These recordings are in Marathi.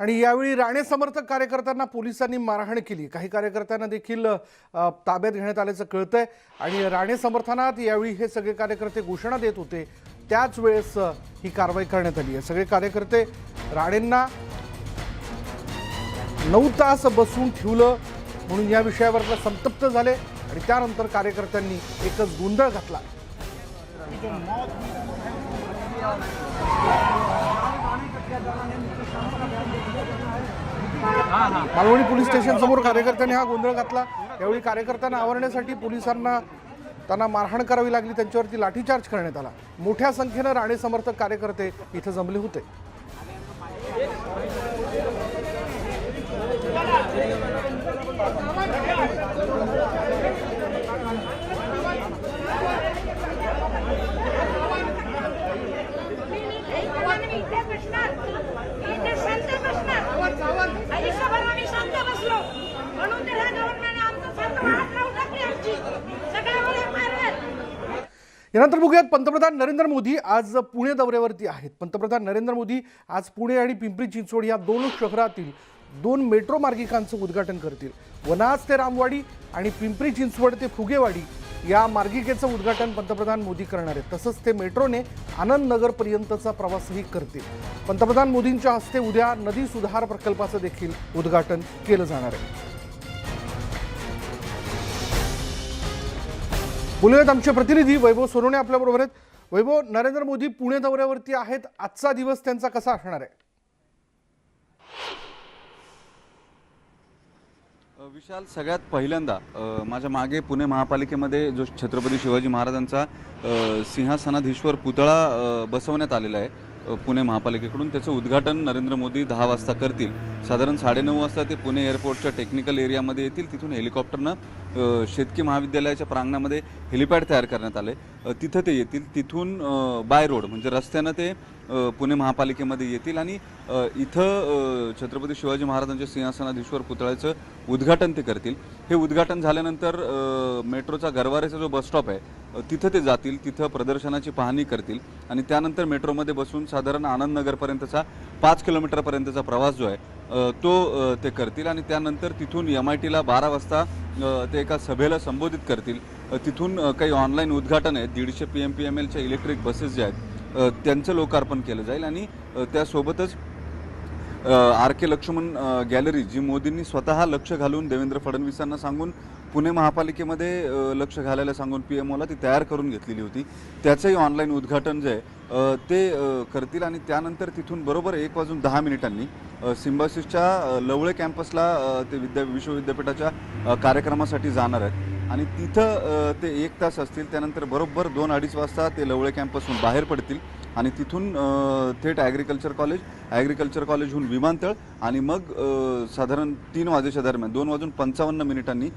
आणि यावेळी राणे समर्थक कार्यकर्त्यांना पोलिसांनी मारहाण केली. काही कार्यकर्त्यांना देखील ताब्यात घेण्यात आल्याचं कळतंय. आणि राणे समर्थनात यावेळी हे सगळे कार्यकर्ते घोषणा देत होते. त्याच वेळेस ही कारवाई करण्यात आली आहे. सगळे कार्यकर्ते राणेंना नऊ तास बसून ठेवलं म्हणून या विषयावर संतप्त झाले आणि त्यानंतर कार्यकर्त्यांनी एकच गोंधळ घातला. मालवणी पोलीस स्टेशन समोर कार्यकर्त्यांनी हा गोंधळ घातला. यावेळी कार्यकर्त्यांना आवरण्यासाठी पोलिसांना त्यांना मारहाण करावी लागली. त्यांच्यावरती लाठीचार्ज करण्यात आला. मोठ्या संख्येनं राणे समर्थक कार्यकर्ते इथं जमले होते. यानंतर बघूयात. पंतप्रधान नरेंद्र मोदी आज पुणे दौऱ्यावरती आहेत. पंतप्रधान नरेंद्र मोदी आज पुणे आणि पिंपरी चिंचवड या दोन शहरातील दोन मेट्रो मार्गिकांचं उद्घाटन करतील. वनाज ते रामवाडी आणि पिंपरी चिंचवड ते फुगेवाडी या मार्गिकेचं उद्घाटन पंतप्रधान मोदी करणार आहेत. तसंच ते मेट्रोने आनंद नगरपर्यंतचा प्रवासही करतील. पंतप्रधान मोदींच्या हस्ते उद्या नदी सुधार प्रकल्पाचं देखील उद्घाटन केलं जाणार आहे. बोलूयात आमचे प्रतिनिधी. वैभव सोनवणे आपल्याबरोबर आहेत. वैभव नरेंद्र मोदी पुणे दौऱ्यावरती आहेत. आजचा दिवस त्यांचा कसा असणार आहे? विशाल सगळ्यात पहिल्यांदा माझ्या मागे पुणे महापालिकेमध्ये जो छत्रपती शिवाजी महाराजांचा सिंहासनाधीश्वर पुतळा बसवण्यात आलेला आहे. पुणे महापालिकेकडून त्याचं उद्घाटन नरेंद्र मोदी दहा वाजता करतील. साधारण साडेनऊ वाजता ते पुणे एअरपोर्टच्या टेक्निकल एरियामध्ये येतील. तिथून हेलिकॉप्टरनं शेतकी महाविद्यालयाच्या प्रांगणामध्ये हेलिपॅड तयार करण्यात आले. तिथं ते येतील. तिथून बाय रोड म्हणजे रस्त्यानं ते पुणे महापालिकेमध्ये येतील आणि इथं छत्रपती शिवाजी महाराजांच्या सिंहासनाधीश्वर पुतळ्याचं उद्घाटन ते करतील. हे उद्घाटन झाल्यानंतर मेट्रोचा गरवारेचा जो बस स्टॉप आहे तिथं ते जातील तिथं प्रदर्शनाची पाहणी करतील आणि त्यानंतर मेट्रोमध्ये बसून साधारण आनंदनगरपर्यंतचा पाच किलोमीटरपर्यंतचा प्रवास जो आहे तो ते करतील आणि त्यानंतर तिथून एम आय टीला बारा वाजता ते एका सभेला संबोधित करतील. तिथून काही ऑनलाईन उद्घाटन आहे दीडशे पी एम पी एम एलच्या इलेक्ट्रिक बसेस ज्या आहेत त्यांचं लोकार्पण केलं जाईल आणि त्यासोबतच आर के लक्ष्मण गॅलरी जी मोदींनी स्वतः लक्ष घालून देवेंद्र फडणवीसांना सांगून पुणे महापालिकेमध्ये लक्ष घालायला सांगून पी एम ओला ती तयार करून घेतलेली होती. त्याचंही ऑनलाईन उद्घाटन जे आहे ते करतील आणि त्यानंतर तिथून बरोबर एक वाजून दहा मिनिटांनी सिम्बासिसच्या लवळे कॅम्पसला ते विद्या विश्वविद्यापीठाच्या कार्यक्रमासाठी जाणार आहेत. आणि तिथं ते एक तास असतील त्यानंतर बरोबर दोन अडीच वाजता ते लवळे कॅम्पसहून बाहेर पडतील आणि तिथून थेट ॲग्रिकल्चर कॉलेज ॲग्रिकल्चर कॉलेजहून विमानतळ आणि मग साधारण तीन वाजेच्या दरम्यान दोन वाजून पंचावन्न मिनिटांनी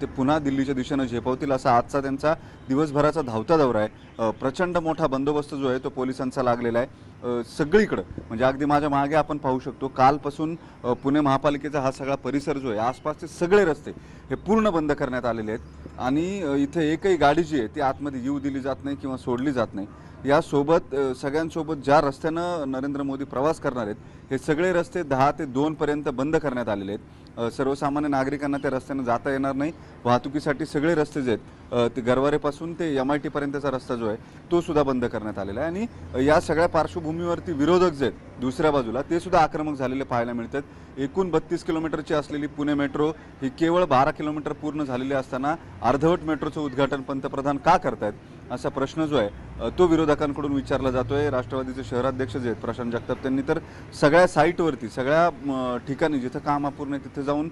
ते पुन्हा दिल्लीच्या दिशेनं झेपवतील असा आजचा त्यांचा दिवसभराचा धावता दौरा आहे. प्रचंड मोठा बंदोबस्त जो आहे तो पोलिसांचा लागलेला आहे. सगळीकडं म्हणजे अगदी माझ्या मागे आपण पाहू शकतो कालपासून पुणे महापालिकेचा हा सगळा परिसर जो आहे आसपासचे सगळे रस्ते हे पूर्ण बंद करण्यात आलेले आहेत. आणि इथे एकही गाडी जी आहे ती आतमध्ये येऊ दिली जात नाही किंवा सोडली जात नाही. यासोबत सगळ्यांसोबत ज्या रस्त्यानं नरेंद्र मोदी प्रवास करणार आहेत हे सगळे रस्ते दहा ते दोनपर्यंत बंद करण्यात आलेले आहेत. सर्वसामान्य नागरिकांना त्या रस्त्यानं जाता येणार नाही. वाहतुकीसाठी सगळे रस्ते जे आहेत ते गरवारेपासून ते एम आय टीपर्यंतचा रस्ता जो आहे तो सुद्धा बंद करण्यात आलेला आहे. आणि या सगळ्या पार्श्वभूमीवरती विरोधक जे आहेत दुसऱ्या बाजूला. ते सुद्धा आक्रमक झालेले पाहायला मिळतात. एकूण बत्तीस किलोमीटरची असलेली पुणे मेट्रो ही केवळ बारा किलोमीटर पूर्ण झालेली असताना अर्धवट मेट्रोचं उद्घाटन पंतप्रधान का करतायत असा प्रश्न जो आहे तो विरोधकांकडून विचारला जातोय. राष्ट्रवादीचे शहराध्यक्ष जे आहेत प्रशांत जगताप त्यांनी तर सगळ्या साईटवरती सगळ्या म, ठिकाणी जिथं काम अपूर्ण आहे तिथे जाऊन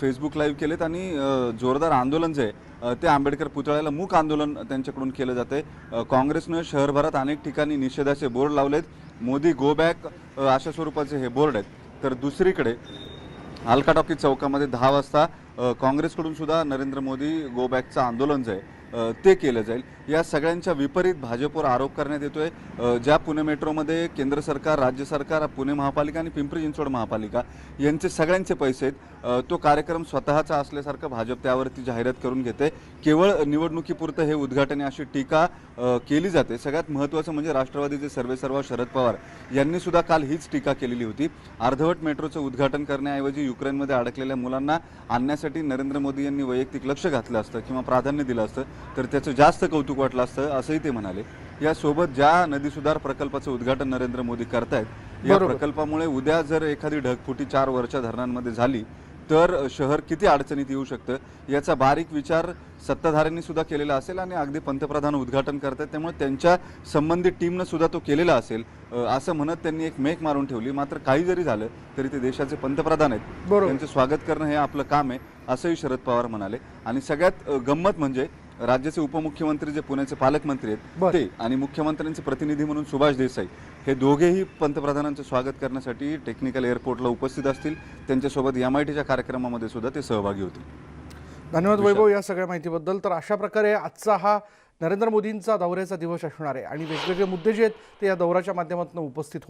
फेसबुक लाईव्ह केलेत आणि जोरदार आंदोलन जे आहे ते आंबेडकर पुतळ्याला मूक आंदोलन त्यांच्याकडून केलं जातं आहे काँग्रेसनं शहरभरात अनेक ठिकाणी निषेधाचे बोर्ड लावलेत. मोदी गो बॅक अशा स्वरूपाचे हे बोर्ड आहेत. तर दुसरीकडे अलका टॉकी चौकामध्ये दहा वाजता काँग्रेसकडून सुद्धा नरेंद्र मोदी गो बॅकचं आंदोलन जे आहे ते केलं जाईल. या सगळ्यांच्या विपरीत भाजपवर आरोप करण्यात येतोय. ज्या पुणे मेट्रोमध्ये केंद्र सरकार राज्य सरकार पुणे महापालिका आणि पिंपरी चिंचवड महापालिका यांचे सगळ्यांचे पैसे आहेत तो कार्यक्रम स्वतःचा असल्यासारखं भाजप त्यावरती जाहिरात करून घेते. केवळ निवडणुकीपुरतं हे उद्घाटन आहे अशी टीका केली जाते. सगळ्यात महत्त्वाचं म्हणजे राष्ट्रवादीचे सर्वेसर्वा शरद पवार यांनी सुद्धा काल हीच टीका केलेली होती. अर्धवट मेट्रोचं उद्घाटन करण्याऐवजी युक्रेनमध्ये अडकलेल्या मुलांना आणण्यासाठी नरेंद्र मोदी यांनी वैयक्तिक लक्ष घातलं असतं किंवा प्राधान्य दिलं असतं. तर त्याचं जास्त कौतुक वाटलं असतं असंही ते म्हणाले यासोबत ज्या नदी सुधार प्रकल्पाचं उद्घाटन नरेंद्र मोदी करतायत या. प्रकल्पामुळे उद्या जर एखादी ढगफुटी चार वरच्या धरणांमध्ये झाली तर शहर किती अडचणीत येऊ शकतं याचा बारीक विचार सत्ताधाऱ्यांनी सुद्धा केलेला असेल आणि अगदी पंतप्रधान उद्घाटन करतात त्यामुळे त्यांच्या संबंधित टीमनं सुद्धा तो केलेला असेल असं म्हणत त्यांनी एक मेक मारून ठेवली मात्र काही जरी झालं तरी ते देशाचे पंतप्रधान आहेत. त्यांचं स्वागत करणं हे आपलं काम आहे असंही शरद पवार म्हणाले आणि सगळ्यात गंमत म्हणजे राज्याचे उपमुख्यमंत्री जे पुण्याचे पालकमंत्री आहेत. ते आणि मुख्यमंत्र्यांचे प्रतिनिधी म्हणून सुभाष देसाई हे दोघेही पंतप्रधानांचं स्वागत करण्यासाठी टेक्निकल एअरपोर्टला उपस्थित असतील. त्यांच्यासोबत एम आय टीच्या कार्यक्रमामध्ये सुद्धा ते सहभागी होतील. धन्यवाद वैभव या सगळ्या माहितीबद्दल. तर अशा प्रकारे आजचा हा नरेंद्र मोदींचा दौऱ्याचा दिवस असणार आहे आणि वेगवेगळे मुद्दे जे आहेत ते या दौऱ्याच्या माध्यमातून उपस्थित होत